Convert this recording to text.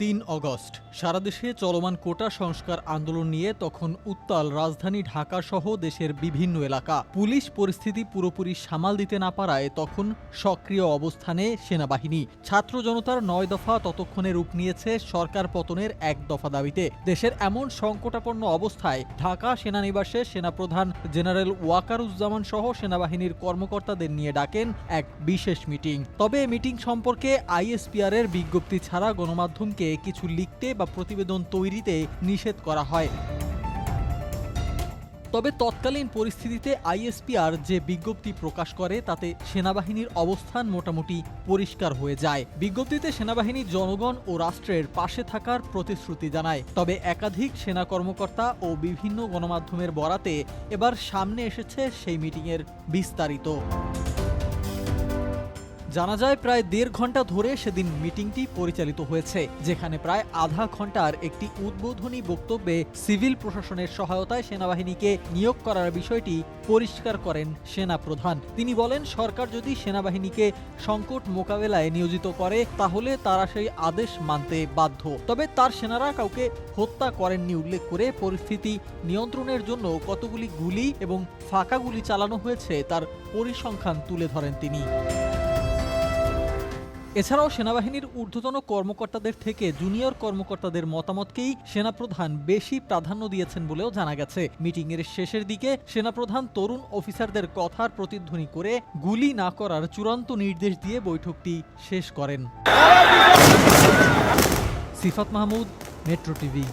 তিন অগস্ট। সারা দেশে চলমান কোটা সংস্কার আন্দোলন নিয়ে তখন উত্তাল রাজধানী ঢাকা সহ দেশের বিভিন্ন এলাকা। পুলিশ পরিস্থিতি পুরোপুরি সামাল দিতে না পারায় তখন সক্রিয় অবস্থানে সেনাবাহিনী। ছাত্র জনতার নয় দফা ততক্ষণে রূপ নিয়েছে সরকার পতনের এক দফা দাবিতে। দেশের এমন সংকটাপন্ন অবস্থায় ঢাকা সেনানিবাসে সেনাপ্রধান জেনারেল ওয়াকারুজ্জামান সহ সেনাবাহিনীর কর্মকর্তাদের নিয়ে ডাকেন এক বিশেষ মিটিং। তবে মিটিং সম্পর্কে আইএসপিআর এর বিজ্ঞপ্তি ছাড়া গণমাধ্যমকে কিছু লিখতে বা প্রতিবেদন তৈরিতে নিষেধ করা হয়। তবে তৎকালীন পরিস্থিতিতে আইএসপিআর যে বিজ্ঞপ্তি প্রকাশ করে, তাতে সেনাবাহিনীর অবস্থান মোটামুটি পরিষ্কার হয়ে যায়। বিজ্ঞপ্তিতে সেনাবাহিনী, জনগণ ও রাষ্ট্রের পাশে থাকার প্রতিশ্রুতি জানায়। তবে একাধিক সেনা কর্মকর্তা ও বিভিন্ন গণমাধ্যমের বরাতে এবার সামনে এসেছে সেই মিটিংয়ের বিস্তারিত। জানা যায় প্রায় দেড় ঘণ্টা ধরে সেদিন মিটিংটি পরিচালিত হয়েছে, যেখানে প্রায় আধা ঘণ্টার একটি উদ্বোধনী বক্তব্যে সিভিল প্রশাসনের সহায়তায় সেনাবাহিনীকে নিয়োগ করার বিষয়টি পরিষ্কার করেন সেনা প্রধান তিনি বলেন, সরকার যদি সেনাবাহিনীকে সংকট মোকাবেলায় নিয়োজিত করে, তাহলে তারা সেই আদেশ মানতে বাধ্য। তবে তার সেনারা কাউকে হত্যা করেননি উল্লেখ করে পরিস্থিতি নিয়ন্ত্রণের জন্য কতগুলি গুলি এবং ফাঁকা গুলি চালানো হয়েছে তার পরিসংখ্যান তুলে ধরেন তিনি। এছাড়াও সেনাবাহিনীর ঊর্ধ্বতন কর্মকর্তাদের থেকে জুনিয়র কর্মকর্তাদের মতামতকেই সেনাপ্রধান বেশি প্রাধান্য দিয়েছেন বলেও জানা গেছে। মিটিংয়ের শেষের দিকে সেনাপ্রধান তরুণ অফিসারদের কথার প্রতিধ্বনি করে গুলি না করার চূড়ান্ত নির্দেশ দিয়ে বৈঠকটি শেষ করেন। Sifat Mahmud, Metro TV.